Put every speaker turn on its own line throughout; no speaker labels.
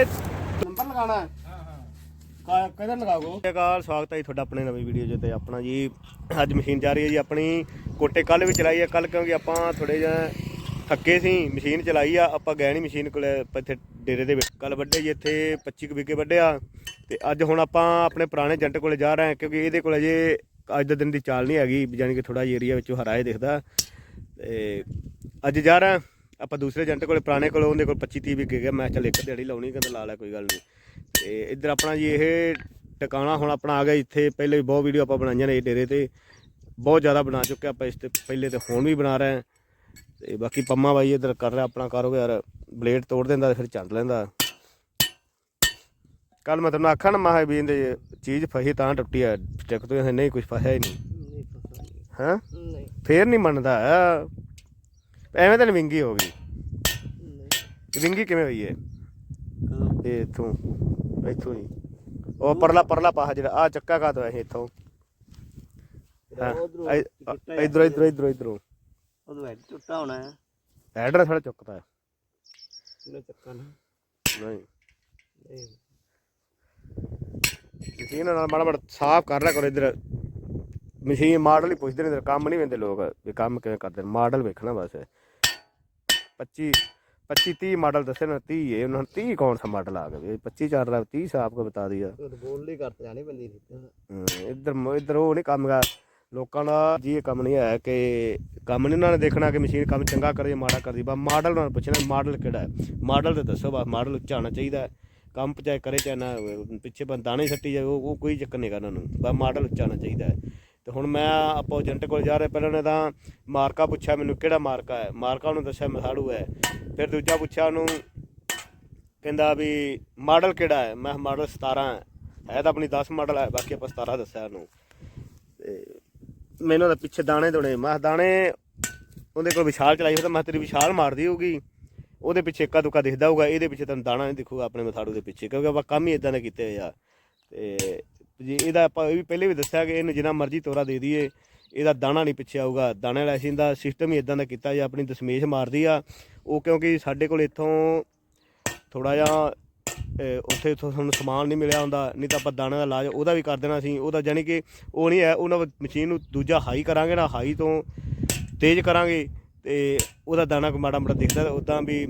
ਇਹ ਨੰਬਰ ਲਗਾਣਾ ਹੈ। ਕਾ ਕਿਹਦਾ ਲਗਾਗੋ ਕਾਲ ਸਵਾਗਤ ਹੈ ਜੀ ਤੁਹਾਡਾ ਆਪਣੇ ਨਵੀਂ ਵੀਡੀਓ 'ਚ ਤੇ ਆਪਣਾ ਜੀ, ਅੱਜ ਮਸ਼ੀਨ ਜਾ ਰਹੀ ਹੈ ਜੀ ਆਪਣੀ। ਕੋਟੇ ਕੱਲ ਵੀ ਚਲਾਈ ਹੈ ਕੱਲ ਕਿਉਂਕਿ ਆਪਾਂ ਥੋੜੇ ਜਿਹਾ ਥੱਕੇ ਸੀ, ਮਸ਼ੀਨ ਚਲਾਈ ਆ, ਆਪਾਂ ਗਏ ਨਹੀਂ ਮਸ਼ੀਨ ਕੋਲੇ ਇੱਥੇ ਡੇਰੇ ਦੇ ਵਿੱਚ। ਕੱਲ ਵੱਡੇ ਜੀ ਇੱਥੇ 25 ਕੁ ਵਿਕੇ ਵੱਡਿਆ ਤੇ ਅੱਜ ਹੁਣ ਆਪਾਂ ਆਪਣੇ ਪੁਰਾਣੇ ਏਜੰਟ ਕੋਲੇ ਜਾ ਰਹੇ ਹਾਂ, ਕਿਉਂਕਿ ਇਹਦੇ ਕੋਲੇ ਜੇ ਅੱਜ ਦੇ ਦਿਨ ਦੀ ਚਾਲ ਨਹੀਂ ਹੈਗੀ ਜਾਨੀ ਕਿ ਥੋੜਾ ਜਿਹਾ ਏਰੀਆ ਵਿੱਚੋਂ ਹਰਾ ਹੀ ਦਿਖਦਾ। ਤੇ ਅੱਜ ਜਾ ਰਹੇ ਹਾਂ। ਆਪਾਂ ਦੂਸਰੇ ਏਜੰਟ ਕੋਲੇ ਪੁਰਾਣੇ ਕੋਲ ਉਹਦੇ ਕੋਲ 25 30 ਵਿਕੇ ਗਿਆ। ਮੈਂ ਚੱਲ ਇੱਕ ਦਿਹਾੜੀ ਲਾਉਣੀ ਕਹਿੰਦਾ ਲਾ ਲੈ ਕੋਈ ਗੱਲ ਨਹੀਂ। ਤੇ ਇੱਧਰ ਆਪਣਾ ਜੀ ਇਹ ਟਿਕਾਣਾ ਹੁਣ ਆਪਣਾ ਆ ਗਿਆ ਇੱਥੇ। ਪਹਿਲੇ ਵੀ ਬਹੁਤ ਵੀਡੀਓ ਆਪਾਂ ਬਣਾਈਆਂ ਨੇ ਇਹ ਡੇਰੇ ਤੇ। ਬਹੁਤ ਜ਼ਿਆਦਾ ਬਣਾ ਚੁੱਕੇ ਆਪਾਂ ਇਸ ਤੇ। ਪਹਿਲੇ ਤੇ ਹੁਣ ਵੀ ਬਣਾ ਰਹੇ ਤੇ ਬਾਕੀ ਪੰਮਾ ਬਾਈ ਇੱਧਰ ਕਰ ਰਿਹਾ ਆਪਣਾ ਕਾਰੋਬਾਰ। ਬਲੇਡ ਤੋੜ ਦਿੰਦਾ ਫਿਰ ਚੱਲ ਲੈਂਦਾ। ਕੱਲ ਮੈਂ ਤੁਹਾਨੂੰ ਆਖਾਂ ਨਾ ਮਾਹ ਵੀ ਇਹਦੇ ਚੀਜ਼ ਫਹੀ ਤਾਂ ਟੁੱਟੀ ਆ। ਸਟਿਕ ਤੋਂ ਨਹੀਂ ਕੁਝ ਫਸਿਆ ਹੀ ਨਹੀਂ। ਹਾਂ? ਫੇਰ ਨਹੀਂ ਮੰਨਦਾ। ਐਵੇਂ ਤਾਂ ਨੀ ਵਿੰਗੀ ਹੋ ਗਈ। ਵਿੰਗੀ ਕਿਵੇਂ ਹੋਈ ਹੈ। ਇਹ ਇਥੋਂ ਇੱਥੋਂ ਹੀ। ਉਹ ਪਰਲਾ ਪਰਲਾ ਪਾਹ ਜਿਹੜਾ ਆ ਚੱਕਾ ਕਾ ਤੋਂ ਇਹ ਇਥੋਂ? ਇਧਰ ਇਧਰ ਇਧਰ ਇਧਰੋਂ।
ਉਹਦਾ ਹੈਡ ਟੁੱਟਾ ਹੋਣਾ ਹੈ।
ਐਡਰ ਥੋੜਾ ਚੁੱਕਦਾ ਹੈ।
ਇਹਨੇ ਚੱਕਾ ਨਾ।
ਨਹੀਂ। ਮਸ਼ੀਨ ਨਾਲ ਮਾੜਾ ਮਾੜਾ ਸਾਫ਼ ਕਰ ਲਿਆ ਕਰੋ ਇਧਰ। ਮਸ਼ੀਨ ਮਾਡਲ ਹੀ ਪੁੱਛਦੇ ਨੇ ਇੱਧਰ ਕੰਮ ਨਹੀਂ ਵੰਦੇ ਲੋਕ। ਵੀ ਕੰਮ ਕਿਵੇਂ ਕਰਦੇ ਨੇ? ਮਾਡਲ ਵੇਖਣਾ ਬਸ। 25 25 30 ਮਾਡਲ ਦੱਸੇ ਨਾ 30 ਹੈ ਉਹਨਾਂ ਨੂੰ 30 ਕੌਣ ਸਾ ਮਾਡਲ ਆ ਗਿਆ 25 ਚੱਲ ਰਿਹਾ 30 ਸਾਫ਼ ਕੋ ਬਤਾ ਦਿਆ
ਉਹ ਬੋਲ ਹੀ ਕਰਤੇ ਜਾਣੀ ਬੰਦੀ ਨਹੀਂ
ਇੱਧਰ ਮ- ਇੱਧਰ ਉਹ ਨਹੀਂ ਕੰਮ ਗਾ ਲੋਕਾਂ ਦਾ ਜੀ ਇਹ ਕੰਮ ਨਹੀਂ ਹੈ ਕਿ ਕੰਮ ਨਹੀਂ ਉਹਨਾਂ ਨੇ ਦੇਖਣਾ ਕਿ ਮਸ਼ੀਨ ਕੰਮ ਚੰਗਾ ਕਰੇ ਜਾਂ ਮਾੜਾ ਕਰਦੀ ਬਸ ਮਾਡਲ ਉਹਨਾਂ ਨੂੰ ਪੁੱਛਣਾ ਮਾਡਲ ਕਿਹੜਾ ਹੈ ਮਾਡਲ ਤੇ ਦੱਸੋ ਬਸ ਮਾਡਲ ਉੱਚਾ ਹੋਣਾ ਚਾਹੀਦਾ। ਕੰਮ ਚਾਹੇ ਕਰੇ ਚਾਹੇ ਨਾ। ਪਿੱਛੇ ਬੰਦ ਦਾਣੇ ਸੱਟੀ ਜਾਵੇ ਉਹ ਉਹ ਕੋਈ ਚੱਕਰ ਨਹੀਂ ਕਰਨਾ ਨੂੰ ਬਸ ਮਾਡਲ ਉੱਚਾ ਹੋਣਾ ਚਾਹੀਦਾ ਹੈ ਤੇ ਹੁਣ ਮੈਂ ਆਪਾਂ ਏਜੰਟ ਕੋਲ ਜਾ ਰਿਹਾ, ਪਹਿਲਾਂ ਨੇ ਤਾਂ ਮਾਰਕਾ ਪੁੱਛਿਆ ਮੈਨੂੰ ਕਿਹੜਾ ਮਾਰਕਾ ਹੈ। ਮਾਰਕਾ ਉਹਨੂੰ ਦੱਸਿਆ ਮਸਾੜੂ ਹੈ। ਫਿਰ ਦੂਜਾ ਪੁੱਛਿਆ ਉਹਨੂੰ, ਕਹਿੰਦਾ ਵੀ ਮਾਡਲ ਕਿਹੜਾ ਹੈ? ਮੈਂ ਮਾਡਲ 17 ਹੈ। ਹੈ ਤਾਂ ਆਪਣੀ 10 ਮਾਡਲ ਹੈ, ਬਾਕੀ ਆਪਾਂ 17 ਦੱਸਿਆ ਉਹਨੂੰ। ਤੇ ਮੈਨੂੰ ਤਾਂ ਪਿੱਛੇ ਦਾਣੇ ਦੋਣੇ। ਮੈਂ ਦਾਣੇ ਉਹਦੇ ਕੋਲ ਵਿਸ਼ਾਲ ਚਲਾਈ ਹੋਈ, ਤਾਂ ਮੈਂ ਤੇਰੀ ਵਿਸ਼ਾਲ ਮਾਰਦੀ ਹੋਊਗੀ। ਉਹਦੇ ਪਿੱਛੇ ਇੱਕਾ ਦੁੱਕਾ ਦਿਖਦਾ ਹੋਊਗਾ, ਇਹਦੇ ਪਿੱਛੇ ਤੁਹਾਨੂੰ ਦਾਣਾ ਨਹੀਂ ਦਿਖੂਗਾ ਆਪਣੇ ਮਥਾੜੂ ਦੇ ਪਿੱਛੇ, ਕਿਉਂਕਿ ਆਪਾਂ ਕੰਮ ਹੀ ਇਦਾਂ ਦੇ ਕੀਤੇ ਹੋਏ ਆ। ਤੇ ਜੇ ਇਹਦਾ ਆਪਾਂ ਇਹ ਵੀ ਪਹਿਲੇ ਵੀ ਦੱਸਿਆ ਕਿ ਇਹਨੂੰ ਜਿੰਨਾ ਮਰਜ਼ੀ ਤੋਰਾ ਦੇ ਦਈਏ, ਇਹਦਾ ਦਾਣਾ ਨਹੀਂ ਪਿੱਛੇ ਆਊਗਾ। ਦਾਣੇ ਵਾਲਾ ਅਸੀਂ ਦਾ ਸਿਸਟਮ ਹੀ ਇਦਾਂ ਦਾ ਕੀਤਾ ਜਾਂ ਆਪਣੀ ਦਸ਼ਮੇਸ਼ ਮਾਰਦੀ ਆ। ਉਹ ਕਿਉਂਕਿ ਸਾਡੇ ਕੋਲ ਇੱਥੋਂ ਥੋੜਾ ਜਿਹਾ ਉੱਥੇ ਇੱਥੋਂ ਸਾਨੂੰ ਸਮਾਨ ਨਹੀਂ ਮਿਲਿਆ ਹੁੰਦਾ, ਨਹੀਂ ਤਾਂ ਆਪਾਂ ਦਾਣੇ ਦਾ ਇਲਾਜ ਉਹਦਾ ਵੀ ਕਰ ਦੇਣਾ ਸੀ। ਉਹਦਾ ਜਾਨੀ ਕਿ ਉਹ ਨਹੀਂ ਹੈ, ਉਹਨਾਂ ਮਸ਼ੀਨ ਨੂੰ ਦੂਜਾ ਹਾਈ ਕਰਾਂਗੇ ਨਾ ਹਾਈ ਤੋਂ ਤੇਜ਼ ਕਰਾਂਗੇ ਤੇ ਉਹਦਾ ਦਾਣਾ ਕੋਈ ਮਾੜਾ ਮਾੜਾ ਦਿਖਦਾ ਉਦਾਂ ਵੀ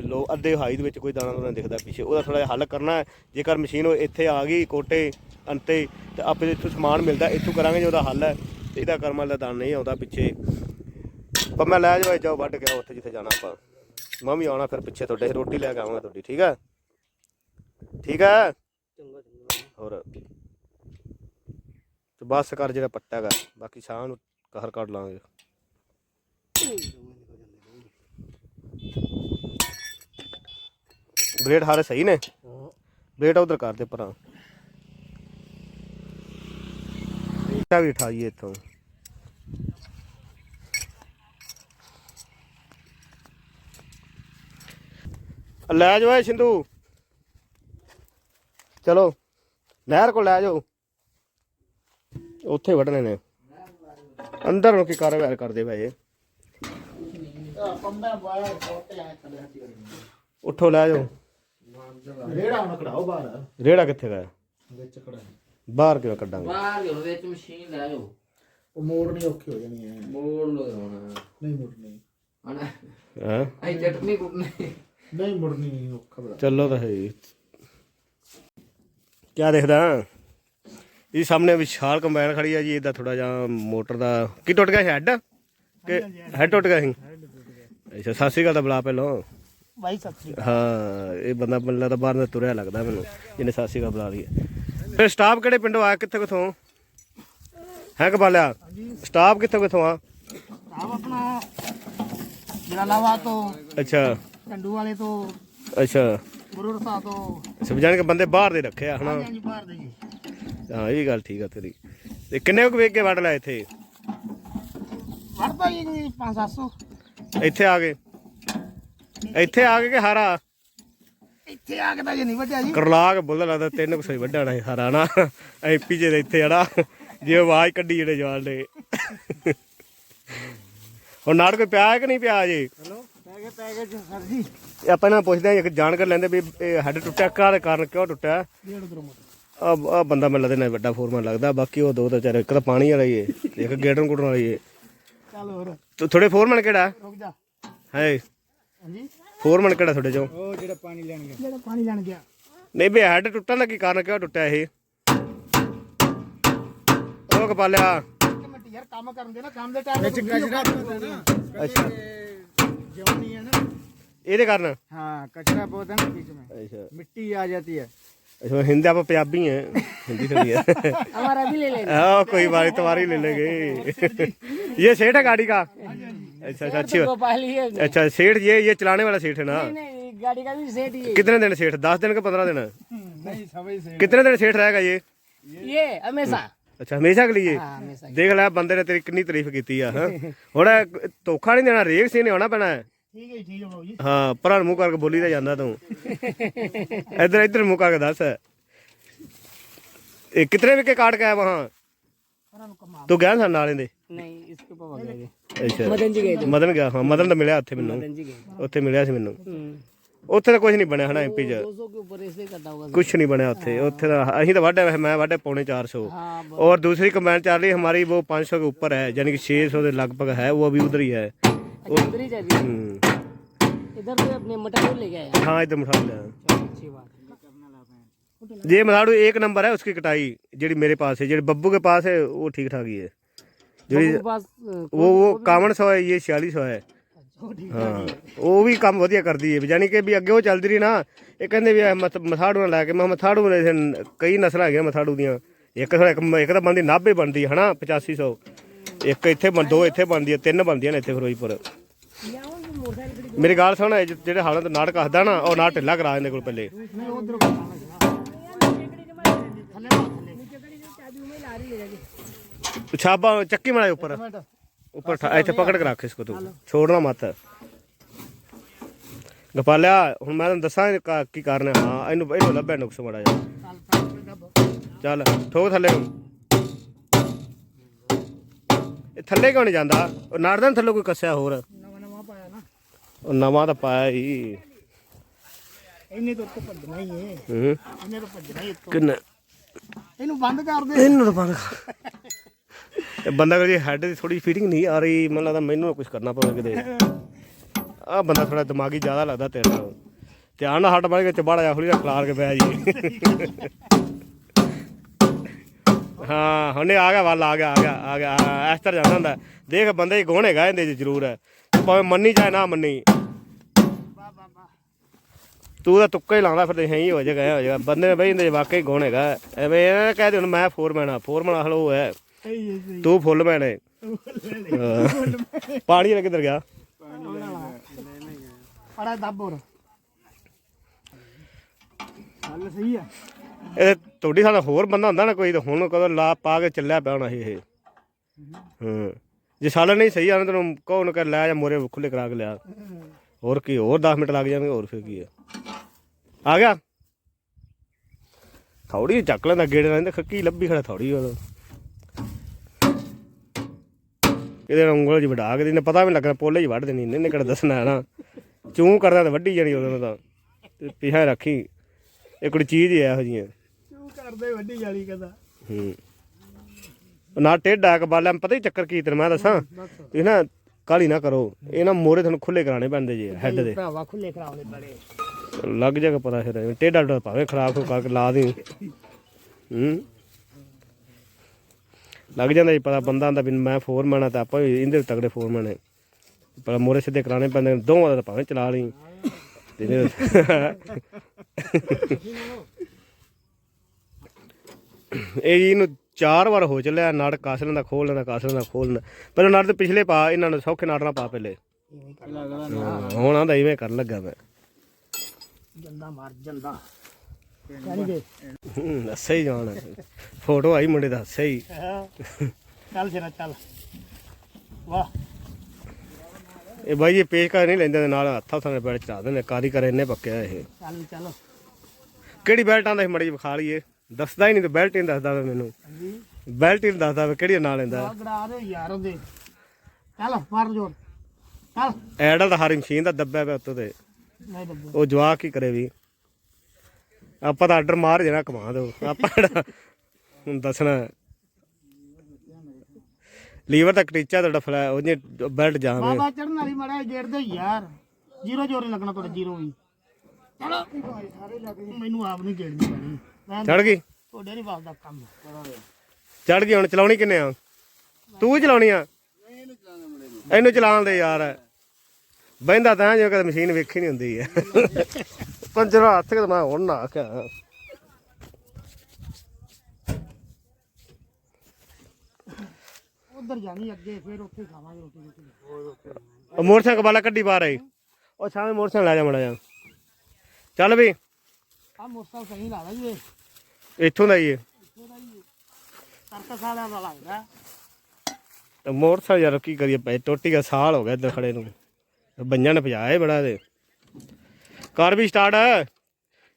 ਲੋ ਅੱਧੇ ਹਾਈ ਦੇ ਵਿੱਚ ਕੋਈ ਦਾਣਾ ਉਹਨਾਂ ਦਿਖਦਾ ਪਿੱਛੇ। ਉਹਦਾ ਥੋੜਾ ਜਿਹਾ ਹੱਲ ਕਰਨਾ ਹੈ। ਜੇਕਰ ਮਸ਼ੀਨ ਉਹ ਇੱਥੇ ਆ ਗਈ ਕੋਟੇ ਅੰਤੇ ਤੇ ਆਪੇ ਇੱਥੋਂ ਸਮਾਨ ਮਿਲਦਾ ਇੱਥੋਂ ਕਰਾਂਗੇ ਜੇ ਉਹਦਾ ਹੱਲ ਹੈ। ਤੇ ਇਹਦਾ ਕਰਮ ਵਾਲਾ ਦਾਣਾ ਨਹੀਂ ਆਉਂਦਾ ਪਿੱਛੇ। ਪਰ ਮੈਂ ਲੈ ਜਾਓ ਜਾਓ ਵੱਢ ਕੇ ਉੱਥੇ ਜਿੱਥੇ ਜਾਣਾ ਆਪਾਂ। ਮੈਂ ਵੀ ਆਉਣਾ ਫਿਰ ਪਿੱਛੇ ਤੁਹਾਡੇ ਰੋਟੀ ਲੈ ਕੇ ਆਵਾਂਗਾ ਤੁਹਾਡੀ ਠੀਕ ਹੈ? ਠੀਕ ਹੈ?
ਚੰਗਾ ਚੰਗਾ।
ਹੋਰ। ਤੇ ਬਸ ਕਰ ਜਿਹੜਾ ਪੱਟਾ ਹੈਗਾ ਬਾਕੀ ਸ਼ਾਮ ਨੂੰ ਕਹਿਰ ਕੱਢ ਲਾਂਗੇ। ਬਲੇਡ ਹਾਰੇ ਸਹੀ ਨੇ। ਬਲੇਡ ਉਧਰ ਕਰ ਦੇ ਪਰਾਂ। ਇੱਟਾ ਵੀ ਉਠਾਈਏ ਇੱਥੋਂ। ਲੈ ਜਾਓ ਇਹ ਸਿੰਧੂ। ਚਲੋ ਨਹਿਰ ਕੋਲ ਲੈ ਜਾਓ। ਉੱਥੇ ਵੜਨੇ ਨੇ। ਅੰਦਰ ਨੂੰ ਕੀ ਕਾਰਵਾਈ ਕਰਦੇ ਭਾਈ
ਪੰਮਾ ਬਾਹਰ
ਉੱਠੋ ਲੈ ਜਾਓ।
ਰੇੜਾ ਹੁਣ ਕਢਾਓ ਬਾਹਰ।
ਰੇੜਾ ਕਿੱਥੇ ਗਿਆ
ਵਿੱਚ ਕਢਾ
ਬਾਹਰ ਕਿਵੇਂ ਕੱਢਾਂਗੇ?
ਬਾਹਰ ਲਿਓ ਵਿੱਚ ਮਸ਼ੀਨ ਲੈ ਆਓ
ਉਹ ਮੋੜਨੀ ਔਖੀ ਹੋ ਜਾਣੀ ਹੈ
ਮੋੜ ਲੋ ਹੁਣ।
ਨਹੀਂ ਮੁੜਨੀ।
ਹਣਾ
ਹੈ?
ਆਈ ਚਟਨੀ ਕੁੱਟਨੀ
ਨਹੀਂ ਮੁੜਨੀ ਔਖਾ ਬੜਾ।
ਚੱਲੋ ਤਾਂ ਹੈ। ਕਿਆ ਦੇਖਦਾ? ਇਹ ਸਾਹਮਣੇ ਵਿਸ਼ਾਲ ਕੰਬਾਈਨ ਖੜੀ ਹੈ ਜੀ ਇਹਦਾ ਥੋੜਾ ਜਿਹਾ ਮੋਟਰ ਦਾ ਕੀ ਟੁੱਟ ਗਿਆ ਹੈਡ ਕਿ ਹੈਡ ਟੁੱਟ ਗਿਆ ਸੀ? ਅੱਛਾ ਸਤਿ ਸ਼੍ਰੀ ਅਕਾਲ ਦਾ ਬੁਲਾ ਪਹਿਲੋਂ।
ਬਾਈ ਸਤਿ ਸ੍ਰੀ
ਹਾਂ ਇਹ ਬੰਦਾ ਮੈਨੂੰ ਲੱਗਦਾ ਬਾਹਰ ਦਾ ਤੁਰਿਆ ਲੱਗਦਾ ਮੈਨੂੰ ਜਿਹਨੇ ਸਤਿ ਸ਼੍ਰੀ ਅਕਾਲ ਬੁਲਾ ਲਈ ਹੈ। ਫਿਰ ਸਟਾਫ ਕਿਹੜੇ ਪਿੰਡੋਂ ਆਇਆ ਕਿੱਥੇ ਕਿਥੋਂ ਹੈ ਕਬਾਲਿਆ ਸਟਾਫ ਕਿੱਥੋਂ ਕਿੱਥੋਂ ਆ?
ਆਪ ਆਪਣਾ ਜਲਾਲਾਬਾਦ ਤੋਂ
ਅੱਛਾ।
ਟੰਡੂ ਵਾਲੇ ਤੋਂ
ਅੱਛਾ।
ਗੁਰੂਰਸਾ ਤੋਂ।
ਸਮਝਾਣ ਕੇ ਬੰਦੇ ਬਾਹਰ ਦੇ ਰੱਖੇ ਆ ਹਨਾ?
ਹਾਂਜੀ ਬਾਹਰ ਦੇ ਜੀ।
ਹਾਂ ਇਹ ਵੀ ਗੱਲ ਠੀਕ ਆ ਤੇਰੀ। ਤੇ ਕਿੰਨੇ ਕੁ ਵੇਖ ਕੇ ਵੜ ਲਿਆ ਇੱਥੇ?
ਵੜਦਾ ਜੀ ਕੋਈ 5-700
ਇੱਥੇ ਆ ਗਏ। ਇੱਥੇ ਆ ਕਿ ਹਾਰਾ?
ਇੱਥੇ ਆ ਕੇ ਤਾਂ ਜੇ ਨਹੀਂ ਵੱਜਿਆ ਜੀ।
ਕਰਲਾ ਕੇ ਬੁੱਲ ਲੱਗਦਾ ਤਿੰਨ ਕੁ ਸਹੀ ਵੱਢਣਾ ਸੀ ਹਾਰਾ ਨਾ। ਐਪੀ ਜੇ ਇੱਥੇ ਆੜਾ ਜੇ ਆਵਾਜ਼ ਕੱਢੀ ਜਿਹੜੇ ਜਵਾਲ ਨੇ। ਹੁਣ ਨਾੜ ਕੋਈ ਪਿਆ ਹੈ ਕਿ ਨਹੀਂ ਪਿਆ ਜੀ
ਹੈਲੋ ਪੈ ਗਏ ਪੈ ਗਏ ਜੀ ਸਰ ਜੀ।
ਇਹ ਆਪਾਂ ਇਹਨਾਂ ਨੂੰ ਪੁੱਛਦੇ ਆ ਇੱਕ ਜਾਣਕਾਰੀ ਲੈਂਦੇ ਵੀ ਇਹ ਹੈਡ ਟੁੱਟਿਆ ਕਾਹਦੇ ਕਾਰਨ ਕਿਉਂ ਟੁੱਟਿਆ? ਆ ਆ ਬੰਦਾ ਮੈਨੂੰ ਲੱਗਦਾ ਨਾ ਵੱਡਾ ਫੋਰਮੈਨ ਲੱਗਦਾ ਬਾਕੀ ਉਹ ਦੋ ਤਾਂ ਚਾਰ ਇੱਕ ਤਾਂ ਪਾਣੀ ਵਾਲਾ ਹੀ ਹੈ ਇੱਕ ਗੇਟਨ ਕੁੱਟਣ ਵਾਲੀ ਹੈ
ਚੱਲ ਹੋਰ।
ਤੋ ਥੋੜੇ ਫੋਰਮੈਨ ਕਿਹੜਾ?
ਰੁਕ ਜਾ।
ਹੈ
ਹਾਂਜੀ
ਫੋਰਮੈਨ ਕਿਹੜਾ ਤੁਹਾਡੇ ਚੋਂ
ਉਹ ਜਿਹੜਾ ਪਾਣੀ ਲੈਣ ਗਿਆ ਜਿਹੜਾ ਪਾਣੀ ਲੈਣ ਗਿਆ
ਨਹੀਂ ਵੀ ਹੈਡ ਟੁੱਟਣ ਦਾ ਕੀ ਕਾਰਨ ਕਿਉਂ ਟੁੱਟਿਆ ਇਹ ਉਹ ਕਪਾਲਿਆ
ਇੱਕ ਮਿੰਟ ਯਾਰ ਕੰਮ ਕਰਨ ਦੇ ਨਾ ਕੰਮ ਦੇ ਟਾਈਮ ਵਿੱਚ ਕਚਰਾ ਬਹੁਤ ਹੈ ਨਾ
ਅੱਛਾ
ਜਵਾਨੀ ਹੈ ਨਾ
ਇਹਦੇ ਕਾਰਨ
हाँ कचरा बहुत है ना बीच में
ਅੱਛਾ
मिट्टी आ जाती है
अच्छा हिंदी आप पंजाबी हैं हिंदी थोड़ी है
हमारा भी ले लेना
हाँ कोई बारी तुम्हारी ले लेंगे ये सेठ है गाड़ी का अच्छा अच्छा अच्छी बात
गोपाल ही है
अच्छा सेठ ये ये चलाने वाला सेठ है ना
नहीं गाड़ी का भी सेट ही
कितने दिन सेठ दस दिन का पंद्रह दिन
नहीं सभी से
कितने दिन सेठ रहेगा ये
ये हमेशा
ਅੱਛਾ ਹਮੇਸ਼ਾ ਕੇ ਲਈ
हाँ हमेशा
ਦੇਖ ਲੈ ਬੰਦੇ ਨੇ ਤੇਰੀ ਕਿੰਨੀ ਤਾਰੀਫ ਕੀਤੀ ਆ ਹਾਂ ਹੁਣ ਇਹ ਧੋਖਾ ਨਹੀਂ ਦੇਣਾ ਰੇਕ ਸੀ ਨੇ ਆਉਣਾ ਪੈਣਾ ਹੈ।
ठीक है ठीक है बाबू जी
ਹਾਂ ਭਰਾ ਨੂੰ ਮੂੰਹ ਕਰਕੇ ਬੋਲੀ ਤਾਂ ਜਾਂਦਾ ਤੂੰ ਇੱਧਰ ਇੱਧਰ ਮੂੰਹ ਕਰਕੇ ਦੱਸ ਇਹ ਕਿਤਨੇ ਵਿਕੇ ਕਾਟ ਕੇ ਆਇਆ ਵਹਾਂ ਤੂੰ ਗਿਆ ਸਾਡੇ ਨਾਲੇ ਦੇ
नहीं इसके ऊपर हो गया
ਅੱਛਾ
मदन जी गए
ਮਦਨ ਗਿਆ ਹਾਂ ਮਦਨ ਤਾਂ ਮਿਲਿਆ ਉੱਥੇ ਮੈਨੂੰ
मदन जी गए
ਉੱਥੇ ਮਿਲਿਆ ਸੀ ਮੈਨੂੰ ਉੱਥੇ ਤਾਂ ਕੁਝ ਨਹੀਂ ਬਣਿਆ ਹਨਾ ਐਮਪੀ ਚ
दो सौ के ऊपर ऐसे करता होगा
ਕੁਝ ਨਹੀਂ ਬਣਿਆ ਉੱਥੇ ਉੱਥੇ ਤਾਂ ਅਸੀਂ ਤਾਂ ਵਾਢੇ ਮੈਂ ਵਾਢੇ ਪੌਣੇ 400
हाँ
और दूसरी कमेंट चल रही है हमारी वो 500 के ऊपर है यानी कि 600 के लगभग है वो अभी उधर ही है
अच्छा इधर ही जा रही
हम्म,
है इधर से अपने मटन ले गए
हाँ इधर मठा लिया
अच्छी बात
ये मलाड़ू एक नंबर है उसकी कटाई जेडी मेरे पास है जेडी बब्बू के पास है वो ठीक ठाक ही है जेडी
के पास
वो वो कावन सौ है ये छियालीस सौ है ਹਾਂ ਉਹ ਵੀ ਕੰਮ ਵਧੀਆ ਕਰਦੀ ਹੈ ਯਾਨੀ ਕਿ ਵੀ ਅੱਗੇ ਉਹ ਚੱਲਦੀ ਰਹੀ ਨਾ ਇਹ ਕਹਿੰਦੇ ਵੀ ਇਹ ਮਥ- ਮਥਾੜੂ ਨਾਲ ਲੈ ਕੇ ਮੈਂ ਮਥਾੜੂ ਨੇ ਇੱਥੇ ਕਈ ਨਸਲਾਂ ਹੈਗੀਆਂ ਮਥਾੜੂ ਦੀਆਂ ਇੱਕ ਇੱਕ ਇੱਕ ਤਾਂ ਬਣਦੀ ਨਾਭੇ ਬਣਦੀ ਹੈ ਹਨਾ 8500 ਇੱਕ ਇੱਥੇ ਬਣ ਦੋ ਇੱਥੇ ਬਣਦੀ ਹੈ ਤਿੰਨ ਬਣਦੀਆਂ ਨੇ ਇੱਥੇ ਫਿਰੋਜ਼ਪੁਰ ਮੇਰੀ ਗੱਲ ਸੁਣ ਇਹ ਜਿਹੜੇ ਹਾਲਾਂ ਤੋਂ ਨਾਟਕ ਹੱਸਦਾ ਨਾ ਉਹ ਨਾਟ ਢਿੱਲਾ ਕਰਾ ਦਿੰਦੇ ਕੋਲ ਪਹਿਲੇ
नहीं उधर
ਛਾਬਾ ਚੱਕੀ ਮਾਰੇ ਉੱਪਰ ਉੱਪਰ ਠਾ- ਇੱਥੇ ਪਕੜ ਕੇ ਰੱਖ ਇਸਕੋ ਤੂੰ ਛੋੜਨਾ ਮਤ ਗਪਾਲਿਆ ਹੁਣ ਮੈਂ ਤੈਨੂੰ ਦੱਸਾਂ ਇਹ ਕਾ- ਕੀ ਕਾਰਨ ਹੈ ਹਾਂ ਇਹਨੂੰ ਇਹਨੂੰ ਲੱਭਿਆ ਨੁਕਸ ਮੜਾ ਜਾ ਚੱਲ ਠੋਕ ਥੱਲੇ ਨੂੰ ਇਹ ਥੱਲੇ ਕਿਉਂ ਨਹੀਂ ਜਾਂਦਾ ਉਹ ਨਾੜਦਾ ਨੀ ਥੱਲੇ ਕੋਈ ਕੱਸਿਆ ਹੋਰ
नवा नवा पाया ना
ਉਹ ਨਵਾਂ ਤਾਂ ਪਾਇਆ ਹੀ
इन्हें तो उसको भजना ही है
ਹੂੰ
इन्हें तो भजना ही इसको
ਕਿੰਨਾ
ਇਹਨੂੰ ਬੰਦ ਕਰ ਦੇ।
ਇਹਨੂੰ ਬੰਦ ਕਰ। ਇਹ ਬੰਦਾ ਕਰ ਜੀ ਹੈਡ ਦੀ ਥੋੜੀ ਫੀਟਿੰਗ ਨਹੀਂ ਆ ਰਹੀ ਮੈਨੂੰ ਲੱਗਦਾ ਮੈਨੂੰ ਕੁਝ ਕਰਨਾ ਪਊਗਾ ਕਿਤੇ। ਆ ਬੰਦਾ ਥੋੜਾ ਦਿਮਾਗੀ ਜ਼ਿਆਦਾ ਲੱਗਦਾ ਤੇਰੇ ਨਾਲ। ਧਿਆਨ ਨਾਲ ਹੱਟ ਬਣ ਕੇ ਚਬਾੜਾ ਜਾ ਖੁੱਲੀ ਖਲਾਰ ਕੇ ਪਿਆ ਜੀ ਹਾਂ ਹੁਣੇ ਆ ਗਿਆ ਵੱਲ ਆ ਗਿਆ ਆ ਗਿਆ ਆ ਗਿਆ ਇਸ ਤਰ੍ਹਾਂ ਜਾਂਦਾ ਹੁੰਦਾ। ਦੇਖ ਬੰਦੇ ਹੀ ਗੋਹਣ ਹੈਗਾ ਇਹਦੇ ਚ ਜ਼ਰੂਰ। ਹੈ ਭਾਵੇਂ ਮੰਨੀ ਚਾਹੇ ਨਾ ਮੰਨੀ। ਤੂੰ ਤਾਂ ਤੁੱਕਾ ਹੀ ਲਾਉਂਦਾ ਫਿਰ ਤੇ ਹੀ ਹੋ ਜਾਏਗਾ ਹੋ ਜਾਏਗਾ। ਬੰਦੇ ਨੇ ਬਈ ਇਹਦੇ ਵਾਕਈ ਗੁਣ ਹੈਗਾ। ਐਵੇਂ ਇਹ ਕਹਿ ਦੇ ਹੁਣ ਮੈਂ ਫੋਰਮੈਨ ਆ ਫੋਰਮੈਨ ਹਲੋ ਹੈ। ਤੂੰ ਫੁੱਲ ਮੈਨ ਹੈ। ਪਾਣੀ ਵਾਲਾ ਕਿੱਧਰ ਗਿਆ?
ਪੜਾ ਦੱਬੋਰ ਗੱਲ ਸਹੀ ਆ।
ਇਹ ਤੁਹਾਡੀ ਸਾਡਾ ਹੋਰ ਬੰਦਾ ਹੁੰਦਾ ਨਾ ਕੋਈ ਤਾਂ ਹੁਣ ਕਦੋਂ ਲਾ ਪਾ ਕੇ ਚੱਲਿਆ ਪਿਆ ਹੋਣਾ ਇਹ। ਹਾਂ। ਜੇ ਸਾਲਾ ਨਹੀਂ ਸਹੀ ਆ ਤੈਨੂੰ ਕਹੋ ਉਹਨੂੰ ਕਰ ਲੈ ਜਾ ਮੋਰੇ ਖੁੱਲੇ ਕਰਾ ਕੇ ਲਿਆ। ਹੋਰ ਕੀ ਹੋਰ 10 ਮਿੰਟ ਲੱਗ ਜਾਣਗੇ ਹੋਰ ਫਿਰ ਕੀ ਆ। ਆ ਗਿਆ। ਥੌੜੀ ਚੱਕ ਲੈਂਦਾ ਗੇੜੇ ਨਾਲ ਖੱਕੀ ਲੱਭੀ ਖੜਾ ਥੌੜੀ ਉਹ ਇਹਦੇ ਨਾਲ ਉਂਗਲ ਜੀ ਵਡਾ ਕੇ ਇਹਨੇ ਪਤਾ ਵੀ ਲੱਗਣਾ ਪੋਲੇ ਹੀ ਵੱਢ ਦੇਣੀ ਇਹਨੇ ਕਿਹੜਾ ਦੱਸਣਾ ਹੈ ਨਾ। ਚੂੰ ਕਰਦਾ ਤਾਂ ਵੱਢੀ ਜਾਣੀ ਉਹਦੇ ਨਾਲ ਤਾਂ ਪਿਹਾ ਰੱਖੀ। ਇਹ ਕੋਈ ਚੀਜ਼ ਹੀ ਐ ਇਹੋ
ਜੀ ਚੂੰ ਕਰਦੇ ਵੱਢੀ ਜਾਣੀ ਕਦਾ
ਹੂੰ। ਨਾ ਟੇਡਾ ਕਬਾਲਾ ਪਤਾ ਹੀ ਚੱਕਰ ਕੀ ਤੈਨੂੰ ਮੈਂ ਦੱਸਾਂ? ਇਹ ਨਾ ਕਾਲੀ ਨਾ ਕਰੋ। ਇਹ ਨਾ ਮੋਰੇ ਤੁਹਾਨੂੰ ਖੁੱਲੇ ਕਰਾਣੇ ਪੈਂਦੇ ਜੇ ਹੈੱਡ ਦੇ।
ਭਰਾਵਾ ਖੁੱਲੇ ਕਰਾਉਣੇ ਪੈਣੇ।
ਲੱਗ ਜਾਏਗਾ ਪਤਾ ਫਿਰ ਐਵੇਂ ਟੇਡਾ ਟੇਡਾ ਭਾਵੇਂ ਖਰਾਬ ਖੂ ਕਰਕੇ ਲਾ ਦੀ। ਹੂੰ। ਲੱਗ ਜਾਂਦਾ ਜੀ ਪਤਾ ਬੰਦਾ ਆਂਦਾ ਵੀ ਮੈਂ ਫੋਰਮੈਨ ਆ ਤਾਂ ਆਪਾਂ ਵੀ ਇਹਦੇ ਤਗੜੇ ਫੋਰਮੈਨ ਹੈ ਪਰ ਮੋਰੇ ਸਿੱਧੇ ਕਰਾਣੇ ਪੈਂਦੇ ਨੇ, ਦੋਵਾਂ ਦਾ ਤਾਂ ਭਾਵੇਂ ਚਲਾ ਲਈ। ਤੇ ਇਹ ਜੀ ਨੂੰ ਚਾਰ ਵਾਰ ਹੋ ਚੱਲਿਆ ਨਾੜ ਕਾਸ ਲੈਂਦਾ ਖੋਲ ਲੈਂਦਾ ਕਾਸ ਲੈਂਦਾ ਖੋਲ ਲੈਂਦਾ। ਪਹਿਲਾਂ ਨਾੜ ਤੇ ਪਿਛਲੇ ਪਾ ਇਹਨਾਂ ਨੂੰ ਸੌਖੇ ਨਾੜ ਨਾਲ ਪਾ ਪਹਿਲੇ। ਹਾਂ, ਹੁਣ ਆਂਦਾ ਇਵੇਂ ਕਰਨ ਲੱਗਾ ਮੈਂ। ਫੋਟੋ ਆਈ ਮੁੰਡੇ ਦਾ ਦੱਸਿਆ
ਚੱਲ ਜਰਾ ਚੱਲ। ਵਾਹ।
ਇਹ ਬਾਈ ਜੀ ਪੇਸ਼ ਕਰ ਨਹੀਂ ਲੈਂਦੇ ਨਾਲ ਹੱਥਾਂ ਥਾਂ ਬੈਲ ਚੜਾ ਦਿੰਦੇ ਕਾਦੀ ਕਰ ਇੰਨੇ ਪੱਕਿਆ ਇਹ।
ਚੱਲ ਚਲੋ।
ਕਿਹੜੀ ਬੈਲਟਾਂ ਦਾ ਮੜੀ ਵਿਖਾ ਲਈਏ। ਦੱਸਦਾ ਹੀ ਨਹੀਂ ਤੇ ਬੈਲਟ ਹੀ ਦੱਸਦਾ ਵੇ ਮੈਨੂੰ। ਬੈਲਟ ਹੀ ਦੱਸਦਾ ਵੇ ਕਿਹੜੀ ਨਾਲ ਲੈਂਦਾ।
ਚੱਲ
ਐਡਾ ਤਾਂ ਹਰ ਮਸ਼ੀਨ ਦਾ ਦੱਬਿਆ ਪਿਆ ਉੱਤੇ ਤੇ।
ਨਹੀਂ
ਉਹ ਜਵਾਕ ਕੀ ਕਰੇ ਵੀ। ਆਪਾਂ ਤਾਂ ਆਰਡਰ ਮਾਰ ਜਣਾ ਕਮਾ ਦੋ ਆਪਾਂ ਹੁਣ ਦੱਸਣਾ। ਲੀਵਰ ਤਾਂ ਕਟੀਚਾ ਤੁਹਾਡਾ ਫਲਾ ਉਹਨੇ ਬੈਲਟ ਹੈ
ਬਾਬਾ ਚੜਨ ਵਾਲੀ ਮੜਾ ਗੇੜ ਦੇ ਯਾਰ। ਜ਼ੀਰੋ ਜੋਰ ਨੀ ਲੱਗਣਾ ਤੁਹਾਡਾ ਜ਼ੀਰੋ ਵੀ ਚਲੋ। ਮੈਨੂੰ ਆਪ ਨਹੀਂ ਗੇੜਨੀ ਪੈਣੀ। ਮੈਂ
ਚੜ ਗਈ?
ਤੁਹਾਡੇ ਨਹੀਂ ਵਾਸਦਾ ਕੰਮ
ਚੜ ਗਈ ਹੁਣ ਚਲਾਉਣੀ ਕਿੰਨੇ ਆ? ਤੂੰ ਹੀ ਚਲਾਉਣੀ ਆ? ਇਹਨੂੰ ਚਲਾਉਣ ਦੇ ਯਾਰ। ਬਹਿੰਦਾ ਤਾਂ ਜਿਵੇਂ ਕਦੇ ਮਸ਼ੀਨ ਵੇਖੀ ਨਹੀਂ ਹੁੰਦੀ ਆ। ਪੰਜਰਾ ਹੱਥ ਕਿ ਮੈਂ ਹੁਣ ਨਾ ਆਖਿਆ।
ਉਧਰ ਜਾਣੀ ਅੱਗੇ ਫਿਰ ਉੱਥੇ ਖਾਵਾਂਗੇ ਰੋਟੀ ਰੋਟੀ।
ਉਹ ਮੋਟਰਸਾਈਕਲ ਵਾਲਾ ਕੱਢੀ ਬਾਹਰ ਆਈ। ਉਹ ਸਾਹਮਣੇ ਮੋਟਰਸਾਈਕਲ ਲੈ ਜਾ ਮੜਾ ਜਾ ਚੱਲ ਵੀ।
ਆ ਮੋਟਰਸਾਈਕਲ ਸਹੀ ਲਾ ਲਾ ਜੀ
ਇੱਥੋਂ ਦਾ ਹੀ ਹੈ
ਸਰਕਸ ਵਾਲਿਆਂ ਦਾ ਲੱਗਦਾ।
ਤੇ ਮੋਟਰਸਾਈਕਲ ਯਾਰ ਕੀ ਕਰੀਏ ਪੈ ਟੋਟੀ ਦਾ ਸਾਲ ਹੋ ਗਿਆ ਇੱਧਰ ਖੜੇ ਨੂੰ। ਬੰਜਾਂ ਨੇ ਭਜਾਇਆ ਬੜਾ ਦੇ ਕਾਰ ਵੀ ਸਟਾਰਟ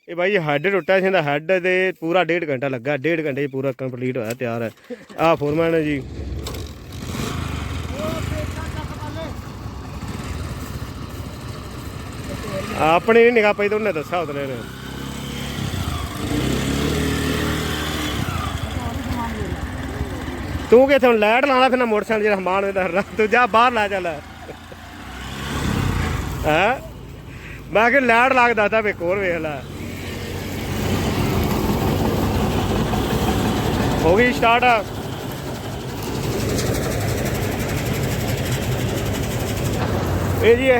ਇਹ ਬਾਈ ਹੈਡ ਟੁੱਟਿਆ ਸੀ ਇਹਦਾ। ਹੈਡ ਦੇ ਪੂਰਾ ਡੇਢ ਘੰਟਾ ਲੱਗਾ। ਡੇਢ ਘੰਟੇ 'ਚ ਪੂਰਾ ਕੰਪਲੀਟ ਹੋਇਆ, ਤਿਆਰ ਹੈ ਆਹ ਫੋਰਮੈਨ ਹੈ ਜੀ। ਆਪਣੀ ਨਹੀਂ ਨਿਗਾਹ ਪਈ ਤਾਂ ਉਹਨੇ ਦੱਸਿਆ ਉਤਲੇ ਨੇ। ਤੂੰ ਕਿਥੇ ਹੁਣ ਲਾਈਟ ਲਾਣਾ ਫਿਰ ਨਾ ਮੋਟਰਸਾਈਕਲ ਜਿਹੜਾ ਹਮਾਨ ਇਹਦਾ ਤੂੰ ਜਾ ਬਾਹਰ ਲਾ ਚੱਲ। ਹੈ? ਮੈਂ ਕਿ ਲਾਈਟ ਲੱਗਦਾ ਤਾਂ ਵੇਖ ਹੋਰ ਵੇਖ ਲੈ। ਹੋ ਗਈ ਸਟਾਰਟ ਇਹ ਜੀ ਇਹ